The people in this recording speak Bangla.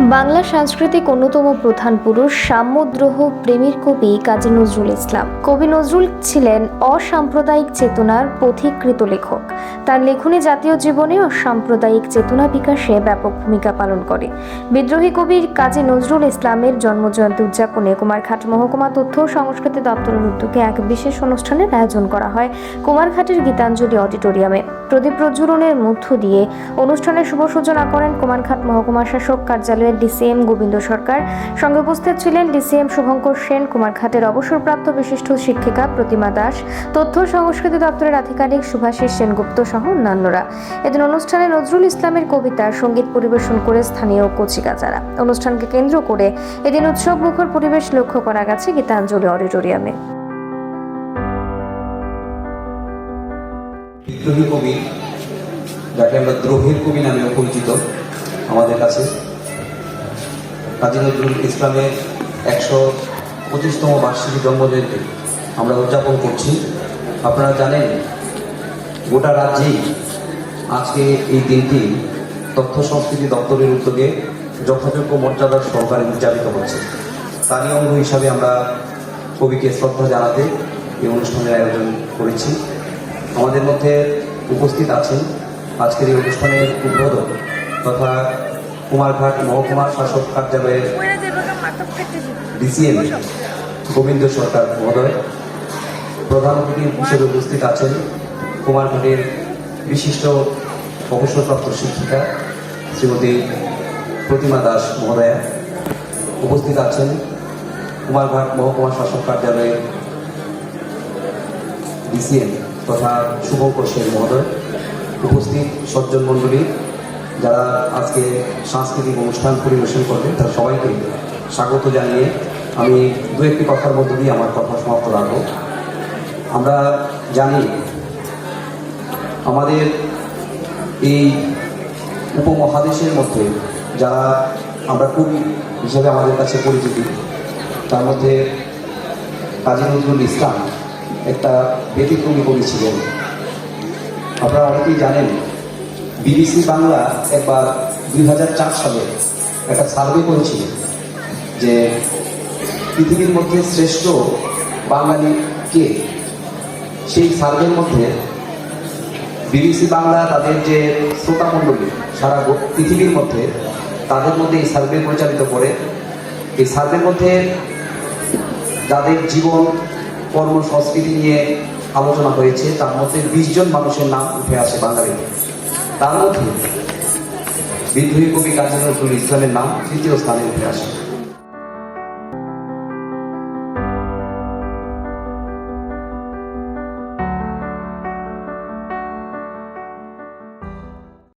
বাংলা সাংস্কৃতিক অন্যতম প্রধান পুরুষ সাম্যদ্রোহ প্রেমীর কবি কাজী নজরুল ইসলাম। কবি নজরুল ছিলেন অসাম্প্রদায়িক চেতনার পথিকৃত লেখক। তার লেখনী জাতীয় জীবনে অসাম্প্রদায়িক চেতনা বিকাশে ব্যাপক ভূমিকা পালন করে। বিদ্রোহী কবির কাজী নজরুল ইসলামের জন্মজয়ন্তী উদযাপনে কুমারঘাট মহকুমা তথ্য ও সংস্কৃতি দপ্তরের উদ্যোগে এক বিশেষ অনুষ্ঠানের আয়োজন করা হয় কুমারঘাটের গীতাঞ্জলি অডিটোরিয়ামে। প্রদীপ প্রজ্বলনের মধ্য দিয়ে অনুষ্ঠানের শুভ সূচনা করেন কুমারঘাট মহকুমা শাসক কার্যালয়ের ডিসিএম গোবিন্দ সরকার। সঙ্গে উপস্থিত ছিলেন ডিসিএম শুভঙ্কর সেন কুমারঘাটের অবসরপ্রাপ্ত বিশিষ্ট শিক্ষিকা প্রতিমা দাস, তথ্য সংস্কৃতি দপ্তরের আধিকারিক সুভাষিস সেনগুপ্ত সহ অন্যান্যরা। এদিন অনুষ্ঠানে নজরুল ইসলামের কবিতা, সংগীত পরিবেশন করে স্থানীয় কচিকাচারা। অনুষ্ঠানকে কেন্দ্র করে এদিন উৎসব মুখর পরিবেশ লক্ষ্য করা গেছে গীতাঞ্জলি অডিটোরিয়ামে। বিদ্রোহী কবি, যাকে আমরা দ্রোহের কবি নামেও পরিচিত আমাদের কাছে। কাজী নজরুল ইসলামের একশো পঁচিশতম বার্ষিকী জন্মজয়ন্তী আমরা উদযাপন করছি। আপনারা জানেন, গোটা রাজ্যেই আজকে এই দিনটি তথ্য সংস্কৃতি দপ্তরের উদ্যোগে যথাযোগ্য মর্যাদার সহকারে উদযাপিত হচ্ছে। তারই অঙ্গ হিসাবে আমরা কবিকে শ্রদ্ধা জানাতে এই অনুষ্ঠানের আয়োজন করেছি। আমাদের মধ্যে উপস্থিত আছেন আজকের এই অনুষ্ঠানের উদ্বোধক তথা কুমারঘাট মহকুমা শাসক কার্যালয়ের ডিসিএম গোবিন্দ সরকার মহোদয়। প্রধান অতিথি হিসেবে উপস্থিত আছেন কুমারঘাটের বিশিষ্ট অবসরপ্রাপ্ত শিক্ষিকা শ্রীমতী প্রতিমা দাস মহোদয়া। উপস্থিত আছেন কুমারঘাট মহকুমা শাসক কার্যালয়ের ডিসিএম তথা শুভঙ্কর সেন মহোদয়। উপস্থিত সজ্জন মণ্ডলী যারা আজকে সাংস্কৃতিক অনুষ্ঠান পরিবেশন করবেন, তারা সবাইকে স্বাগত জানিয়ে আমি দু একটি কথার মধ্যে দিয়ে আমার কথা সমাপ্ত রাখব। আমরা জানি আমাদের এই উপমহাদেশের মধ্যে যারা আমরা কবি হিসেবে আমাদের কাছে পরিচিত, তার মধ্যে কাজী নজরুল ইসলাম একটা ব্যতিক্রমী কবি ছিলেন। আপনারা অনেকেই জানেন বিবিসি বাংলা একবার দুই হাজার চার সালে একটা সার্ভে করেছিল যে পৃথিবীর মধ্যে শ্রেষ্ঠ বাঙালি কে? সেই সার্ভের মধ্যে বিবিসি বাংলা তাদের যে শ্রোতা মণ্ডলী, সারা পৃথিবীর মধ্যে তাদের মধ্যে এই সার্ভে পরিচালিত করে। এই সার্ভের মধ্যে যাদের জীবন, কর্ম, সংস্কৃতি নিয়ে আলোচনা হয়েছে, তার মধ্যে বিশ জন মানুষের নাম উঠে আসে বাঙালিতে। তার মধ্যে বিদ্রোহী কবি কাজী নজরুল ইসলামের নাম তৃতীয় স্থানে উঠে আসে।